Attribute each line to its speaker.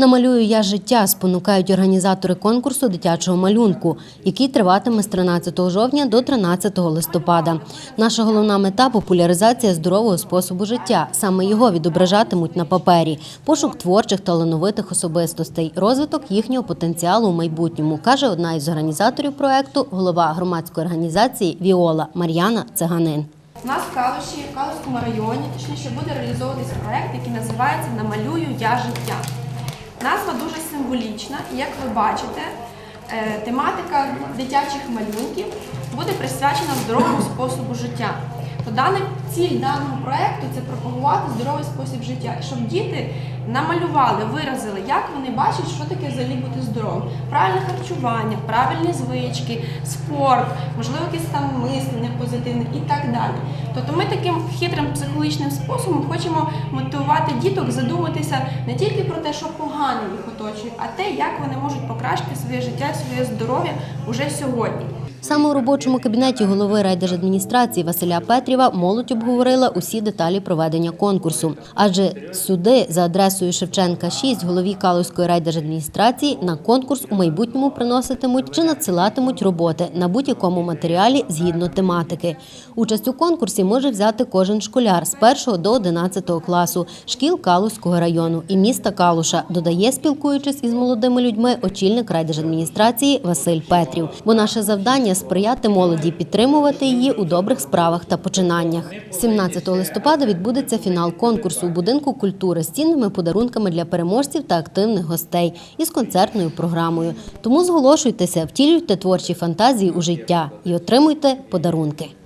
Speaker 1: Намалюю я життя спонукають організатори конкурсу дитячого малюнку, який триватиме з 13 жовтня до 13 листопада. Наша головна мета популяризація здорового способу життя. Саме його відображатимуть на папері, пошук творчих талановитих особистостей, розвиток їхнього потенціалу у майбутньому, каже одна із організаторів проекту, голова громадської організації Віола Мар'яна Циганин.
Speaker 2: У нас в Калуші, в Калуському районі, точніше, буде реалізовуватися проект, який називається Намалюю я життя. Назва дуже символічна, і як ви бачите, е, тематика дитячих малюнків буде присвячена здоровому способу життя. То даний ціль даного проекту це пропагувати здоровий спосіб життя, щоб діти намалювали, виразили, як вони бачать, що таке взагалі бути здоровим. Правильне харчування, правильні звички, спорт, можливо, якесь там мислення позитивне і так далі. Тобто ми таким хитрим психологічним способом хочемо мотивувати діток задуматися не тільки про те, що погано їх оточує, а те, як вони можуть покращити своє життя, своє здоров'я уже сьогодні.
Speaker 1: Саме у робочому кабінеті голови райдержадміністрації Василя Петрєва молодь обговорила усі деталі проведення конкурсу. Адже сюди, за адресою Шевченка 6, голові Калузької райдержадміністрації на конкурс у майбутньому приноситимуть чи надсилатимуть роботи на будь-якому матеріалі згідно тематики. Участь у конкурсі може взяти кожен школяр з 1 до 11 класу шкіл Калузького району і міста Калуша, додає, спілкуючись із молодими людьми, очільник райдержадміністрації Василь Петрів. Бо наше завдання сприяти молоді, підтримувати її у добрих справах та починаннях. 17 листопада відбудеться фінал конкурсу у будинку культури з цінними подарунками для переможців та активних гостей із концертною програмою. Тому зголошуйтеся, втілюйте творчі фантазії у життя і отримуйте подарунки.